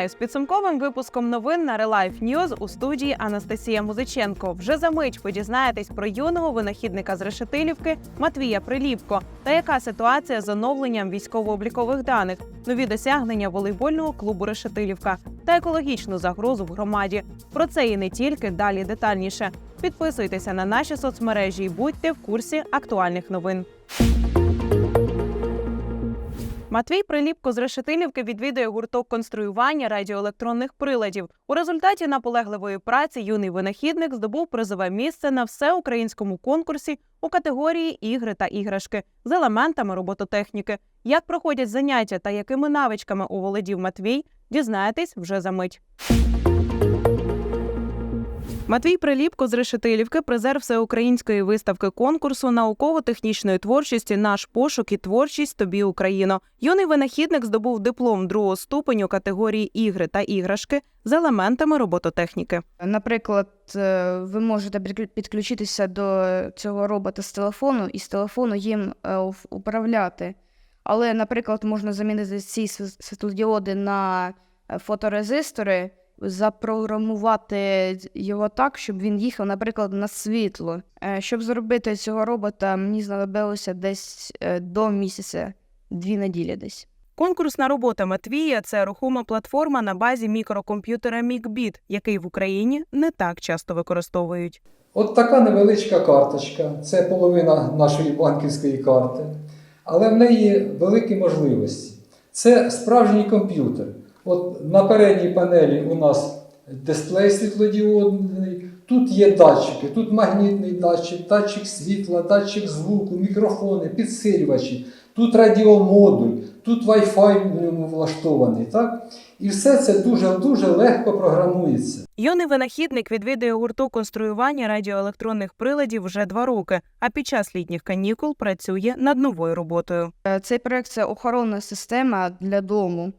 Вітаю з підсумковим випуском новин на Релайф News у студії Анастасія Музиченко. Вже за мить ви дізнаєтесь про юного винахідника з Решетилівки Матвія Приліпко та яка ситуація з оновленням військово-облікових даних, нові досягнення волейбольного клубу Решетилівка та екологічну загрозу в громаді. Про це і не тільки далі детальніше. Підписуйтеся на наші соцмережі і будьте в курсі актуальних новин. Матвій Приліпко з Решетилівки відвідує гурток конструювання радіоелектронних приладів. У результаті наполегливої праці юний винахідник здобув призове місце на всеукраїнському конкурсі у категорії ігри та іграшки з елементами робототехніки. Як проходять заняття та якими навичками оволодів Матвій, дізнаєтесь вже за мить. Матвій Приліпко з Решетилівки, призер всеукраїнської виставки конкурсу науково-технічної творчості Наш пошук і творчість тобі Україно. Юний винахідник здобув диплом другого ступеню категорії ігри та іграшки з елементами робототехніки. Наприклад, е, ви можете підклю- підключитися до цього робота з телефону і з телефону їм е, управляти. Але, наприклад, можна замінити ці світ- світлодіоди на е, фоторезистори, запрограмувати його так, щоб він їхав, наприклад, на світло. Е, Щоб зробити цього робота, мені знадобилося десь е, до місяця, дві неділі десь. Конкурсна робота Матвія це рухома платформа на базі мікрокомп'ютера Мікбіт, який в Україні не так часто використовують. От така невеличка карточка, це половина нашої банківської карти, але в неї великі можливості. Це справжній комп'ютер. От на передній панелі у нас дисплей світлодіодний, тут є датчики, тут магнітний датчик, датчик світла, датчик звуку, мікрофони, підсилювачі, тут радіомодуль, тут Wi-Fi в ньому влаштований. Так? І все це дуже-дуже легко програмується. Юний винахідник відвідує гурток конструювання радіоелектронних приладів вже два роки, а під час літніх канікул працює над новою роботою. Е, Цей проект це охоронна система для дому,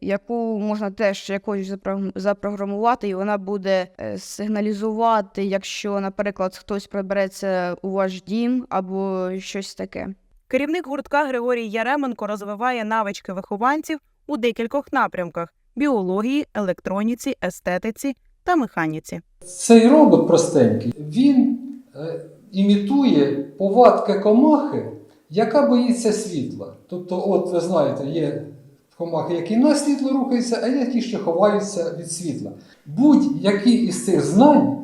яку можна теж якось запро- запрограмувати, і вона буде е, сигналізувати, якщо, наприклад, хтось прибереться у ваш дім або щось таке. Керівник гуртка Григорій Яременко розвиває навички вихованців у декількох напрямках: біології, електроніці, естетиці та механіці. Цей робот простенький, він е, імітує повадки комахи, яка боїться світла. Тобто, от ви знаєте, є комахи, які на світло рухаються, а є ті, що ховаються від світла. Будь-які із цих знань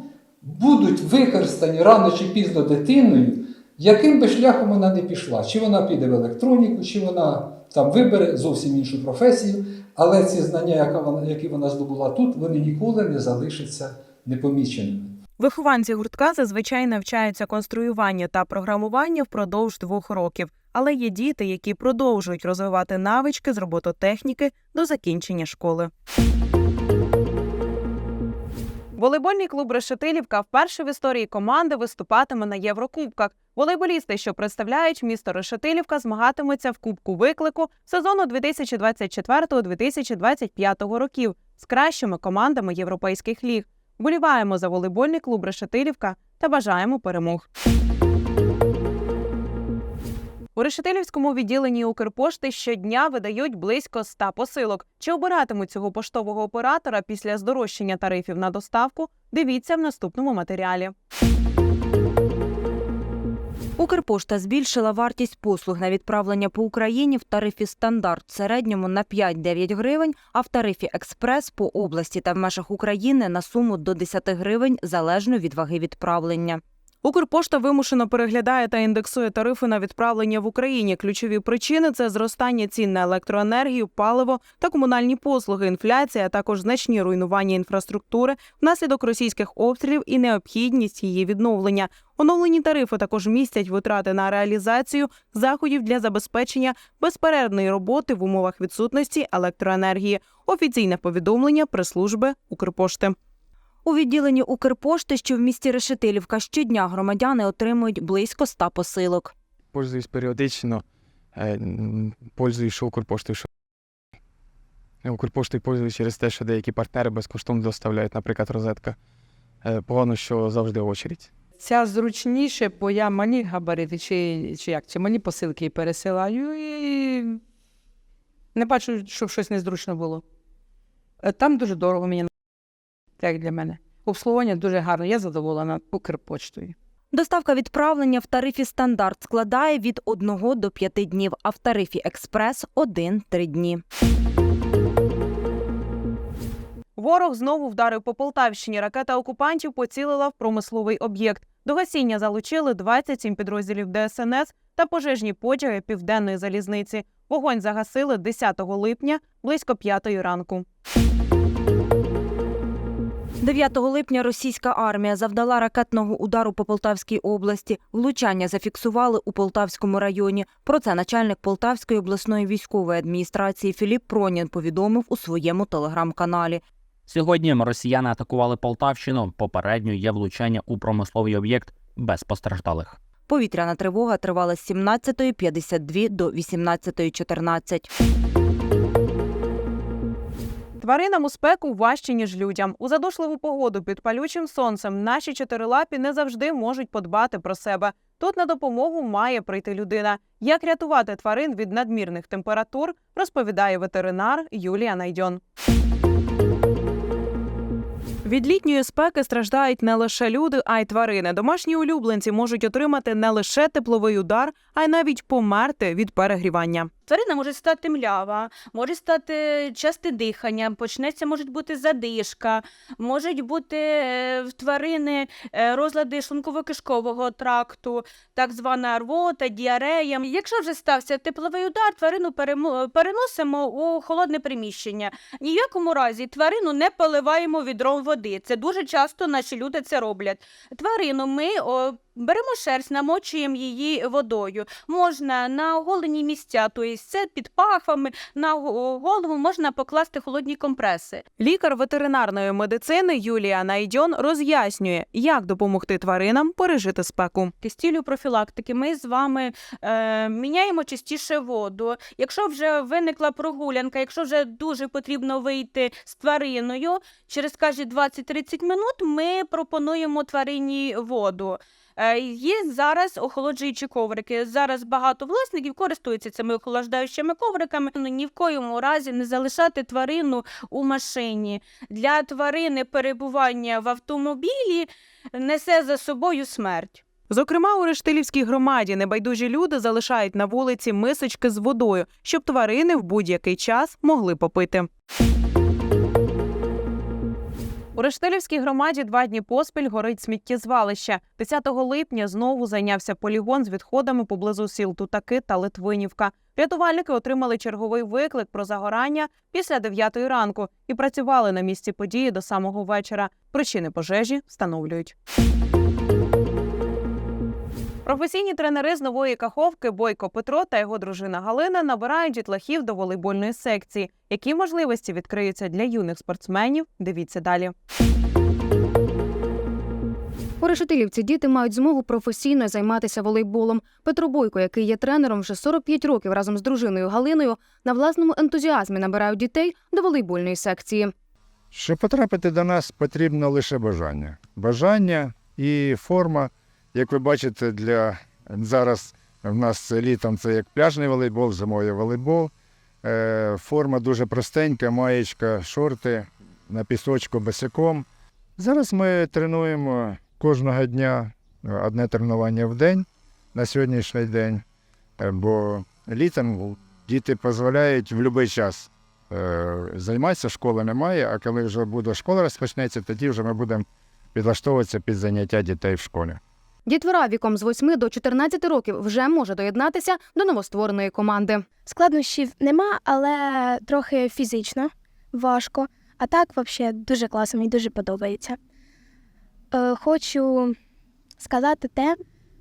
будуть використані рано чи пізно дитиною, яким би шляхом вона не пішла. Чи вона піде в електроніку, чи вона там вибере зовсім іншу професію, але ці знання, які вона здобула тут, вони ніколи не залишаться непоміченими. Вихованці гуртка зазвичай навчаються конструюванню та програмуванню впродовж двох років, але є діти, які продовжують розвивати навички з робототехніки до закінчення школи. Волейбольний клуб Решетилівка вперше в історії команди виступатиме на Єврокубках. Волейболісти, що представляють місто Решетилівка, змагатимуться в Кубку виклику сезону 2024-2025 років з кращими командами європейських ліг. Вболіваємо за волейбольний клуб Решетилівка та бажаємо перемог. У Решетилівському відділенні Укрпошти щодня видають близько 100 посилок. Чи обиратимуть цього поштового оператора після здорожчання тарифів на доставку? Дивіться в наступному матеріалі. Укрпошта збільшила вартість послуг на відправлення по Україні в тарифі стандарт в середньому на 5-9 гривень, а в тарифі експрес по області та в межах України на суму до 10 гривень залежно від ваги відправлення. Укрпошта вимушено переглядає та індексує тарифи на відправлення в Україні. Ключові причини це зростання цін на електроенергію, паливо та комунальні послуги, інфляція, а також значні руйнування інфраструктури внаслідок російських обстрілів і необхідність її відновлення. Оновлені тарифи також містять витрати на реалізацію заходів для забезпечення безперервної роботи в умовах відсутності електроенергії. Офіційне повідомлення прес-служби Укрпошти. У відділенні Укрпошти, що в місті Решетилівка, щодня громадяни отримують близько 100 посилок. пользуюсь періодично, е, пользуюсь Укрпоштою. Що... Укрпоштою пользуюсь через те, що деякі партнери безкоштовно доставляють, наприклад, розетка. Е, Погано, що завжди очередь. Ця зручніше, бо я малі габарити, чи, чи як, чи малі посилки пересилаю і Не бачу, щоб щось незручно було. Е, Там дуже дорого мені, як для мене. Обслуговування дуже гарне, я задоволена Укрпочтою. Доставка відправлення в тарифі стандарт складає від 1 до 5 днів, а в тарифі експрес 1-3 дні. Ворог знову вдарив по Полтавщині. Ракета окупантів поцілила в промисловий об'єкт. До гасіння залучили 27 підрозділів ДСНС та пожежні потяги південної залізниці. Вогонь загасили 10 липня близько 5 ранку. 9 липня російська армія завдала ракетного удару по Полтавській області. Влучання зафіксували у Полтавському районі. Про це начальник Полтавської обласної військової адміністрації Філіп Пронін повідомив у своєму телеграм-каналі. Сьогодні росіяни атакували Полтавщину. Попередньо є влучання у промисловий об'єкт без постраждалих. Повітряна тривога тривала з 17.52 до 18.14. Тваринам у спеку важче, ніж людям. У задушливу погоду під палючим сонцем наші чотирилапі не завжди можуть подбати про себе. Тут на допомогу має прийти людина. Як рятувати тварин від надмірних температур, розповідає ветеринар Юлія Найдьон. Від літньої спеки страждають не лише люди, а й тварини. Домашні улюбленці можуть отримати не лише тепловий удар, а й навіть померти від перегрівання. Тварина може стати млява, може стати часте дихання, почнеться може бути задишка, можуть бути е, в тварини е, розлади шлунково-кишкового тракту, так звана рвота, діарея. Якщо вже стався тепловий удар, тварину переносимо у холодне приміщення. Ні в якому разі тварину не поливаємо відром води. Це дуже часто наші люди це роблять. Тварину ми беремо шерсть, намочуємо її водою. Можна на оголені місця, тобто це під пахвами, на голову можна покласти холодні компреси. Лікар ветеринарної медицини Юлія Найдьон роз'яснює, як допомогти тваринам пережити спеку. З цілею профілактики ми з вами е, міняємо частіше воду. Якщо вже виникла прогулянка, якщо вже дуже потрібно вийти з твариною, через кожні 20-30 минут ми пропонуємо тварині воду. Е, Є зараз охолоджуючі коврики. Зараз багато власників користуються цими охолоджуючими ковриками. Ну, ні в коєму разі не залишати тварину у машині. Для тварини перебування в автомобілі несе за собою смерть. Зокрема, у Рештилівській громаді небайдужі люди залишають на вулиці мисочки з водою, щоб тварини в будь-який час могли попити. У Рештилівській громаді два дні поспіль горить сміттєзвалище. 10 липня знову зайнявся полігон з відходами поблизу сіл Тутаки та Литвинівка. Рятувальники отримали черговий виклик про загорання після 9 ранку і працювали на місці події до самого вечора. Причини пожежі встановлюють. Професійні тренери з нової каховки Бойко Петро та його дружина Галина набирають дітлахів до волейбольної секції. Які можливості відкриються для юних спортсменів? Дивіться далі. У Решетилівці діти мають змогу професійно займатися волейболом. Петро Бойко, який є тренером вже 45 років разом з дружиною Галиною, на власному ентузіазмі набирають дітей до волейбольної секції. Щоб потрапити до нас, потрібно лише бажання. Бажання і форма, як ви бачите, для зараз в нас літом це як пляжний волейбол, зимовий волейбол. Е, форма дуже простенька, маєчка, шорти на пісочку босиком. Зараз ми тренуємо кожного дня одне тренування в день на сьогоднішній день, Е, бо літом діти дозволяють в будь-який час е, займатися, школи немає, а коли вже буде школа розпочнеться, тоді вже ми будемо підлаштовуватися під заняття дітей в школі. Дітвора віком з 8 до 14 років вже може доєднатися до новоствореної команди. Складнощів нема, але трохи фізично важко. А так, взагалі, дуже класно, мені дуже подобається. Е, хочу сказати те,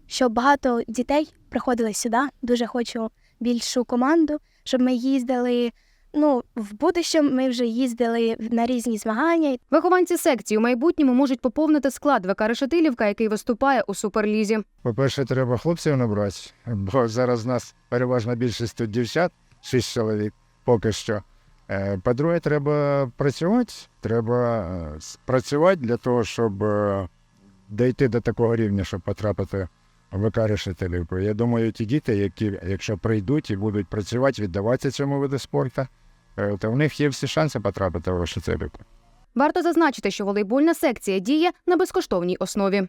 що багато дітей приходили сюди. Дуже хочу більшу команду, щоб ми їздили. Ну, в будущому ми вже їздили на різні змагання. Вихованці секції у майбутньому можуть поповнити склад ВК Решетилівка, який виступає у суперлізі. По-перше, треба хлопців набрати, бо зараз у нас переважна більшість тут дівчат, шість чоловік поки що. Е, По-друге, треба працювати. Треба е, працювати для того, щоб е, дійти до такого рівня, щоб потрапити ВК Решетилівку. Я думаю, ті діти, які, якщо прийдуть і будуть працювати, віддаватися цьому виду спорту, то в них є всі шанси потрапити в Решетилівку. Варто зазначити, що волейбольна секція діє на безкоштовній основі.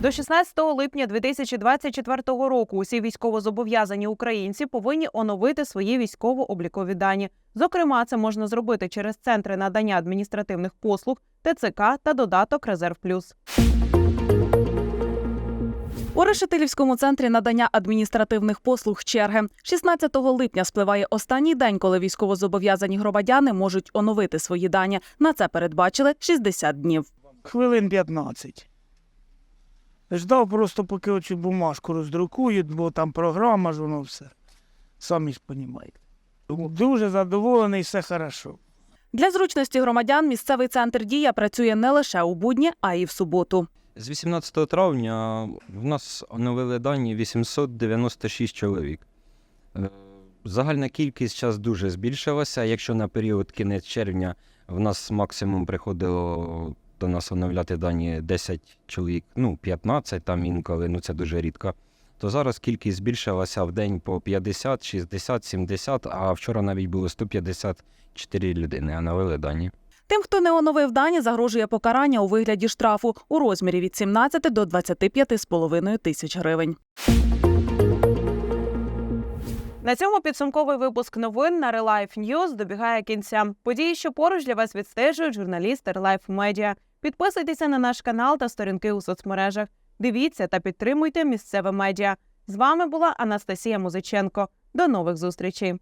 До 16 липня 2024 року усі військовозобов'язані українці повинні оновити свої військово-облікові дані. Зокрема, це можна зробити через центри надання адміністративних послуг, ТЦК та додаток Резерв Плюс. У Решетилівському центрі надання адміністративних послуг черги 16 липня спливає останній день, коли військовозобов'язані громадяни можуть оновити свої дані. На це передбачили 60 днів. Хвилин 15. Ждав просто, поки оцю бумажку роздрукують, бо там програма ж воно все. Самі ж розумієте. Дуже задоволений, все хорошо. Для зручності громадян місцевий центр дія працює не лише у будні, а й в суботу. З 18 травня в нас оновили дані 896 чоловік. Е, Загальна кількість зараз дуже збільшилася. Якщо на період кінець червня в нас максимум приходило до нас оновляти дані 10 чоловік, ну 15 там інколи, ну це дуже рідко. То зараз кількість збільшилася в день по 50, 60, 70, а вчора навіть було 154 людини оновили дані. Тим, хто не оновив дані, загрожує покарання у вигляді штрафу у розмірі від 17 до 25,5 тисяч гривень. На цьому підсумковий випуск новин на Relife News добігає кінця. Події, що поруч для вас відстежують журналісти Relife Media. Підписуйтеся на наш канал та сторінки у соцмережах. Дивіться та підтримуйте місцеве медіа. З вами була Анастасія Музиченко. До нових зустрічей.